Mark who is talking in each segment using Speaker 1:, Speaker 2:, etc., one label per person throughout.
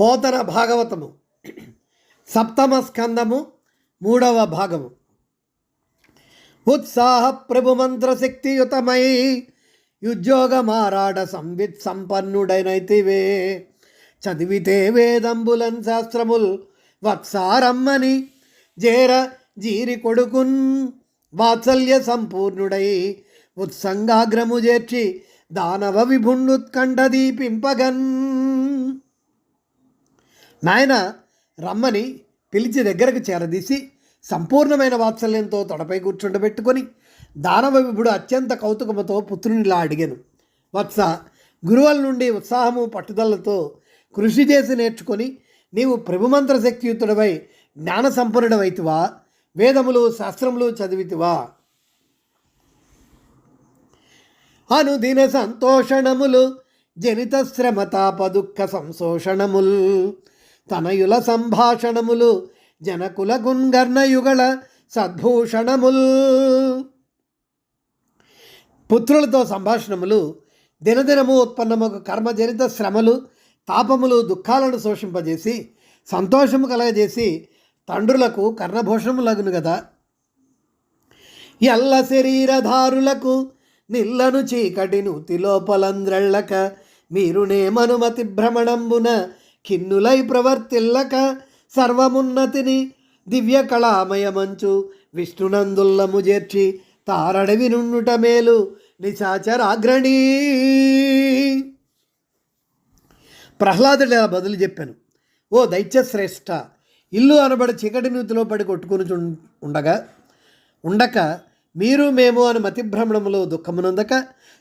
Speaker 1: పోతన భాగవతము. సప్తమ స్కందము మూడవ భాగము. ఉత్సాహ ప్రభు మంత్రశక్తియుతమై ఉద్యోగమారాడ సంవిత్ సంపన్నుడైనైతివే. చదివితే వేదంబులన్ శాస్త్రముల్ వత్సారమ్మని జేర జీరి కొడుకున్ వాత్సల్య సంపూర్ణుడై ఉత్సంగాగ్రము చేర్చి దానవ విభుండుత్కంఠ దీపింపగన్ నాయన రమ్మని పిలిచి దగ్గరకు చేరదీసి సంపూర్ణమైన వాత్సల్యంతో తొడపై కూర్చుండబెట్టుకొని దానవ విభుడు అత్యంత కౌతుకముతో పుత్రునిలా అడిగాను. వత్స గురువుల నుండి ఉత్సాహము పట్టుదలతో కృషి చేసి నేర్చుకొని నీవు ప్రభుమంత్ర శక్తియుతుడవై జ్ఞాన సంపన్నుడవైతివా? వేదములు శాస్త్రములు చదివితివా? అనుదిన సంతోషణములు జనిత శ్రమతాప దుఃఖ సంశోషణముల్. తనయుల సంభాషణములు జనకుల గున్గర్ణయుగళ సద్భూషణముల్. పుత్రులతో సంభాషణములు దినదినము ఉత్పన్నము కర్మజనిత శ్రమలు తాపములు దుఃఖాలను శోషింపజేసి సంతోషము కలగజేసి తండ్రులకు కర్ణభూషణములగును కదా ఎల్ల శరీరధారులకు నిల్లను చీకటి నూతి లోపలంద్రళ్ళక మీరునేమనుమతి భ్రమణంబున కిన్నులై ప్రవర్తిల్లక సర్వమున్నతిని దివ్య కళామయమంచు విష్ణునందుల్లము చేర్చి తారడవి నుండుట మేలు నిశాచరాగ్రణీ. ప్రహ్లాదుడు ఇలా బదులు చెప్పాను ఓ దైత్యశ్రేష్ఠ ఇల్లు అనబడి చీకటి నూతిలో పడి కొట్టుకుని ఉండగా ఉండక మీరు మేము అని మతిభ్రమణములో దుఃఖమునందక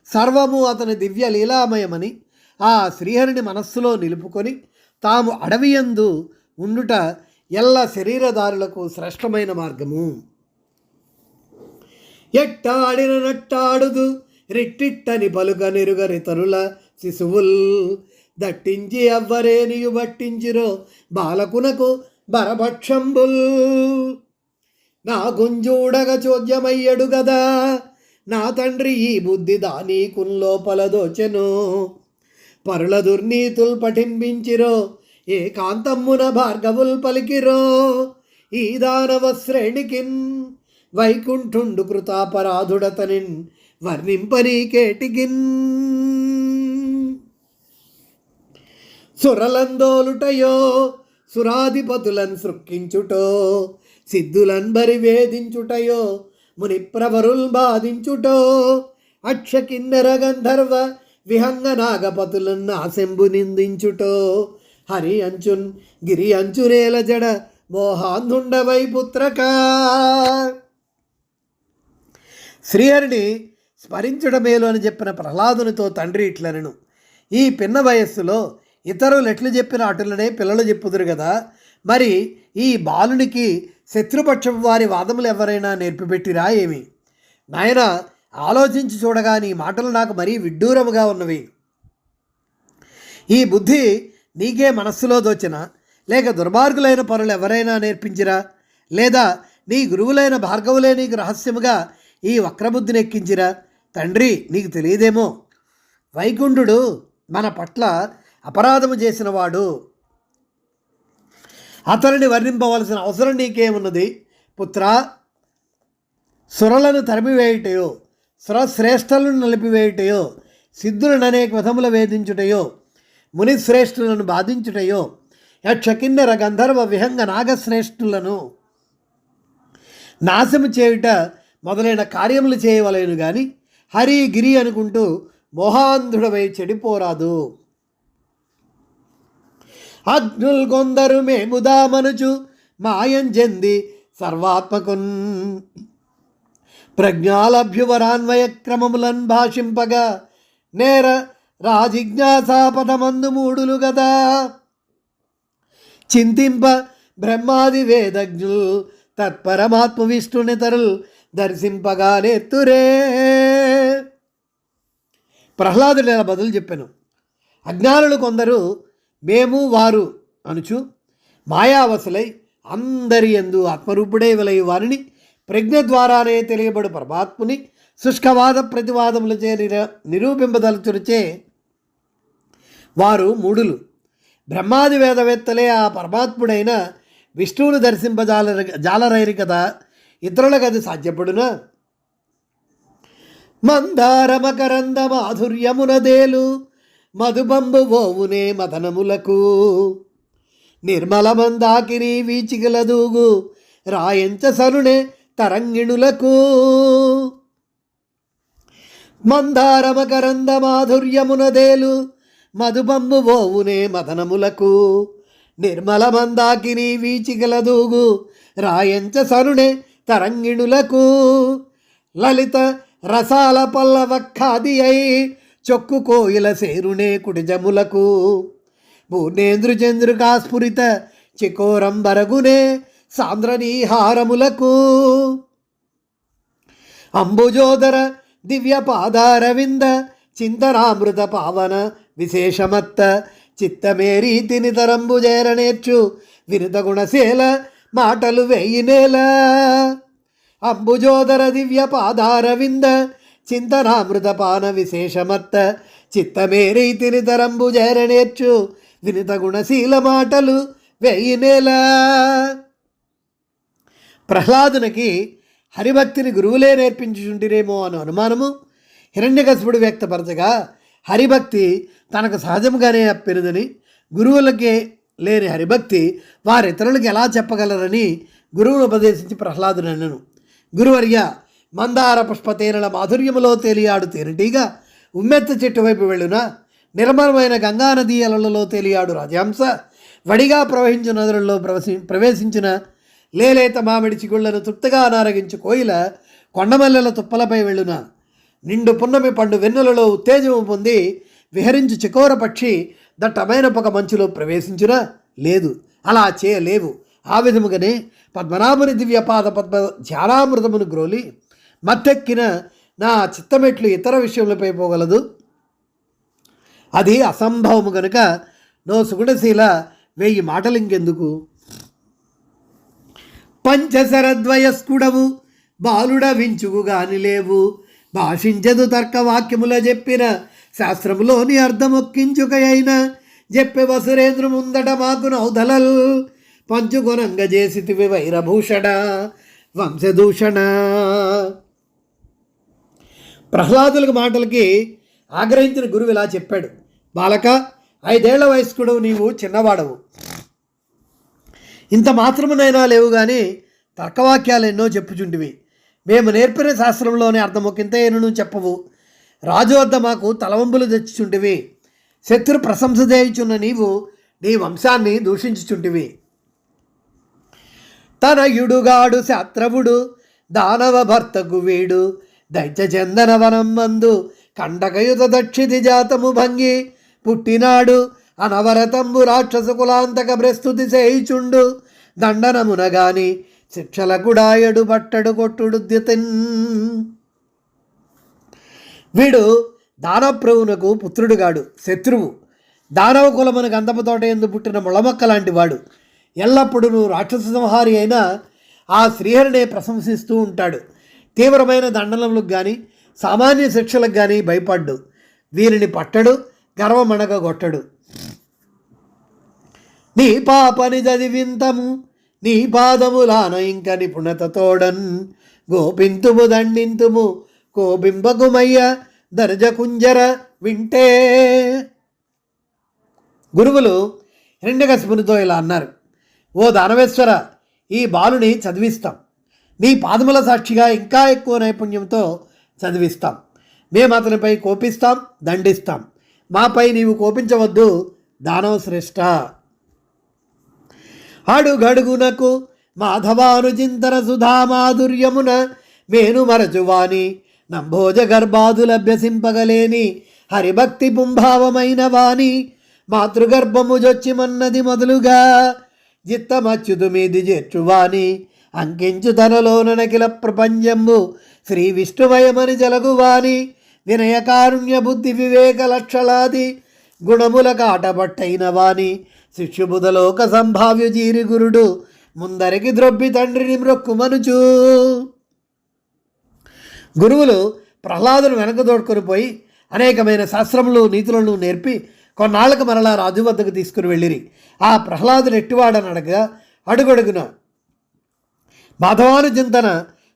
Speaker 1: సర్వము అతని దివ్య లీలామయమని ఆ శ్రీహరిని మనస్సులో నిలుపుకొని తాము అడవియందు ఉండుట ఎల్ల శరీరదారులకు శ్రేష్టమైన మార్గము. ఎట్టాడిన నట్టాడుదు రిట్టిట్టని పలుక నిరుగరి తరుల శిశువుల్. దట్టించి ఎవ్వరేనియు బట్టించిరో బాలకునకు బరభక్షంబుల్ నా గుంజూడగ చోద్యమయ్యడు గదా నా తండ్రి ఈ బుద్ధి దాని లోపల దోచెను. పరుల దుర్నీతులు పఠింపించిరో ఏకాంతమ్మున భార్గవుల్ పలికిరో. ఈ దానవ శ్రేణికిన్ వైకుంఠుండు కృతాపరాధుడతనిన్ వర్ణింపనీకేటిగిన్ సురలందోలుటయో సురాధిపతులన్ సృక్కించుటో సిద్ధులన్ బరి వేధించుటయో మునిప్రవరుల్ బాధించుటో. అక్ష కిన్నెర గంధర్వ విహంగ నాగపతులన్ నాశంబు నిందించుటో. హరి అంచున్ గిరి అంచురేల జడ మోహాంధుండవై పుత్రక శ్రీహరిని స్మరించడమేలు అని చెప్పిన ప్రహ్లాదునితో తండ్రి ఇట్లనను. ఈ పిన్న వయస్సులో ఇతరులు ఎట్లు చెప్పిన అటులనే పిల్లలు చెప్పుదురు కదా మరి ఈ బాలునికి శత్రుపక్షం వారి వాదములు ఎవరైనా నేర్పిపెట్టిరా ఏమి? నాయన ఆలోచించి చూడగా నీ మాటలు నాకు మరీ విడ్డూరముగా ఉన్నవి. ఈ బుద్ధి నీకే మనస్సులో దోచిన లేక దుర్మార్గులైన పనులు ఎవరైనా నేర్పించిరా? లేదా నీ గురువులైన భార్గవులే నీకు రహస్యముగా ఈ వక్రబుద్ధిని ఎక్కించిరా? తండ్రి నీకు తెలియదేమో. వైకుంఠుడు మన పట్ల అపరాధము చేసినవాడు. అతనిని వర్ణింపవలసిన అవసరం నీకేమున్నది? పుత్ర సురలను తరిమివేయుటయో సురశ్రేష్టలను నలిపివేయుటయో సిద్ధులను అనేక విధముల వేధించుటయో మునిశ్రేష్ఠులను బాధించుటయో యక్షకిన్నెర గంధర్వ విహంగ నాగశ్రేష్ఠులను నాశము చేయుట మొదలైన కార్యములు చేయవలేను గాని హరి గిరి అనుకుంటూ మోహాంధుడవై చెడిపోరాదు. అగ్నుల్ కొందరు మేముదామనుచు మాయం చెంది సర్వాత్మకున్ ప్రజ్ఞాలభ్యువరాన్వయ క్రమములన్ భాషింపగా. నేర రాజిజ్ఞాసాపదమందు మూడులు గదా. చింతింప బ్రహ్మాది వేదజ్ఞులు తత్పరమాత్మ విష్ణునితరులు దర్శింపగా నెత్తురే. ప్రహ్లాదుడు ఇలా బదులు చెప్పాను. అజ్ఞానులు కొందరు మేము వారు అనుచు మాయావసులై అందరి ఎందు ఆత్మరూపుడే వలై వారిని ప్రజ్ఞ ద్వారానే తెలియబడు పరమాత్ముని శుష్కవాద ప్రతివాదములచే నిర నిరూపింపదలుచురిచే వారు మూడులు. బ్రహ్మాది వేదవేత్తలే ఆ పరమాత్ముడైన విష్ణువును దర్శింపజాల జాలరైరు కదా ఇతరులకు అది సాధ్యపడునా? మందారమకరంద మాధుర్యమునదేలు మధుబంబు ఓవునే మదనములకు. నిర్మల మందాకిని వీచిగలదూగు రాయంచ సరుణే తరంగిణులకు. మందారమకరంద మాధుర్యమునదేలు మధుబంబు ఓవునే మదనములకు. నిర్మల మందాకిని వీచిగలదూగు రాయంచ సరుణే తరంగిణులకు. లలిత రసాల పల్లవక్కాది అయి చొక్కు కోయిల సేరునే కుడిజములకు. పూర్ణేంద్రు స్ఫురిత చికోరం బరగునే సాంద్రనీహారములకు. అంబుజోదర దివ్య పాదారవింద చింతనామృత పావన విశేషమత్త చిత్తమే రీతిని తరంబు చేరనేర్చు వినుత గుణశీల మాటలు వెయ్యినేల అంబుజోదర దివ్య పాదారవింద చింతనామృత పాన విశేషమత్త చిత్తమే రీతిని తరంబు చేరనేర్చు వినుత గుణశీల మాటలు వెయ్యినేల ప్రహ్లాదునికి హరిభక్తిని గురువులే నేర్పించుచుంటిరేమో అను అనుమానము హిరణ్యకశిపుడు వ్యక్తపరచగా హరిభక్తి తనకు సహజముగానే అప్పినదని గురువులకే లేని హరిభక్తి వారితరులకు ఎలా చెప్పగలరని గురువును ఉపదేశించి ప్రహ్లాదుని అన్నను. గురువర్య మందార పుష్పతేనల మాధుర్యములో తేలియాడు తేనెటీగా ఉమ్మెత్త చెట్టు వైపు వెళ్ళున నిర్మలమైన గంగానదీ అలలలో తేలియాడు రాజాంశ వడిగా ప్రవహించు నదులలో ప్రవసి ప్రవేశించిన లేలేత మామిడి చిగుళ్ళను తృప్తిగా అనారగించు కోయిల కొండమల్లెల తుప్పలపై వెళ్ళున. నిండు పున్నమి పండు వెన్నులలో ఉత్తేజము పొంది విహరించు చికోర పక్షి దట్టమైన పొగ మంచులో ప్రవేశించునా? లేదు. అలా చేయలేవు. ఆ విధముగానే పద్మనాభుని దివ్యపాద పద్మ ధ్యానామృతమును గ్రోలి మత్తెక్కిన నా చిత్తమెట్లు ఇతర విషయములపై పోగలదు? అది అసంభవము గనుక నో సుగుణశీల వెయ్యి మాటలింకెందుకు? పంచసరద్వయస్కుడవు బాలుడ వించుగుగాని లేవు భాషించదు తర్కవాక్యముల చెప్పిన శాస్త్రములోని అర్థమొక్కించుక అయిన చెప్పే వసురేంద్ర ముందట మాకు నౌదలల్. పంచుకొనంగ చేసితివి వైరభూషణ వంశదూషణ. ప్రహ్లాదులకు మాటలకి ఆగ్రహించిన గురువు ఇలా చెప్పాడు. బాలక ఐదేళ్ళ వయస్కుడు నీవు చిన్నవాడవు. ఇంత మాత్రమునైనా లేవు కానీ తర్కవాక్యాలు ఎన్నో చెప్పుచుంటివి. మేము నేర్పిన శాస్త్రంలోని అర్థం ఒకంత ఏనును చెప్పవు. రాజు వద్ద మాకు తలవంపులు తెచ్చుచుంటివి. శత్రు ప్రశంస చేయుచున్న నీవు నీ వంశాన్ని దూషించుచుంటివి. తనయుడుగాడు శాత్రవుడు దానవ భర్తకు వీడు దైత్య వనం మందు కండకయుత దక్షితి జాతము భంగి పుట్టినాడు. అనవరతంబు రాక్షస కులాంతక ప్రస్తుతి చేయిచుండు. దండనమునగాని శిక్షల కుడాయడు బట్టడు కొట్టుడు ద్యుతిన్. వీడు దానప్రభునకు పుత్రుడుగాడు శత్రువు. దానవ కులమునకు అందపతోట ఎందు పుట్టిన ముళమొక్క లాంటి వాడు. ఎల్లప్పుడూ నువ్వు రాక్షస సంహారి అయినా ఆ శ్రీహరినే ప్రశంసిస్తూ ఉంటాడు. తీవ్రమైన దండనములకు కానీ సామాన్య శిక్షలకు కానీ భయపడ్డు. వీరిని పట్టడు గర్వమణగొట్టడు నీ పాపని చదివింతము నీ పాదములాన ఇంక నిపుణతతోడన్ గోపింతుము దండింతుము కోబింబకుమయ్య దర్జ కుంజర వింటే. గురువులు హిరణ్యకశిపునితో ఇలా అన్నారు ఓ దానవేశ్వర ఈ బాలుని చదివిస్తాం. నీ పాదముల సాక్షిగా ఇంకా ఎక్కువ నైపుణ్యంతో చదివిస్తాం. మేము అతనిపై కోపిస్తాం దండిస్తాం. మాపై నీవు కోపించవద్దు దానవ శ్రేష్ఠ. అడుగడుగునకు మాధవానుచింతన సుధామాధుర్యమున మేను మరచువాని నంభోజ గర్భాదులభ్యసింపగలేని హరిభక్తి పుంభావమైన వాణి మాతృగర్భము జొచ్చిమన్నది మొదలుగా జిత్తమచ్యుదు మీది చేర్చువాని అంకించు తనలోననకిల ప్రపంచంబు శ్రీ విష్ణుమయమని జలగువాని వినయకారుణ్య బుద్ధి వివేక లక్షలాది గుణముల కాటబట్టైన వాని శిష్యుబుధలోక సంభావ్య జీరి గురుడు ముందరికి ద్రొబ్బి తండ్రిని మ్రొక్కుమనుచు. గురువులు ప్రహ్లాదును వెనక దోడుకొని పోయి అనేకమైన శాస్త్రములు నీతులను నేర్పి కొన్నాళ్ళకు మరలా రాజు వద్దకు తీసుకుని వెళ్ళిరి. ఆ ప్రహ్లాదుడు ఎట్టివాడని అడగగా అడుగడుగున. మాధవాను చింతన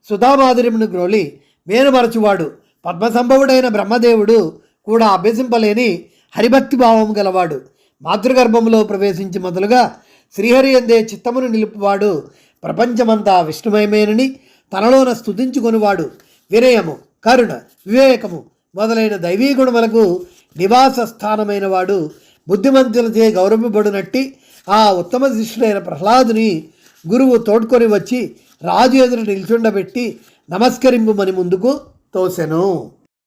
Speaker 1: సుధామాధుర్యమును గ్రోలి మేనుమరచువాడు పద్మసంభవుడైన బ్రహ్మదేవుడు కూడా అభ్యసింపలేని హరిభక్తి భావం గలవాడు. మాతృగర్భంలో ప్రవేశించి మొదలుగా శ్రీహరి అందే చిత్తమును నిలుపువాడు ప్రపంచమంతా విష్ణుమయమేనని తనలోన స్థుతించుకొనివాడు వినయము కరుణ వివేకము మొదలైన దైవీ గుణములకు నివాస స్థానమైన వాడు బుద్ధిమంతులచే గౌరవపడునట్టి ఆ ఉత్తమ శిష్యుడైన ప్రహ్లాదుని గురువు తోడ్కొని వచ్చి రాజు ఎదురు నిల్చుండబెట్టి నమస్కరింపుమని ముందుకు తోసెను.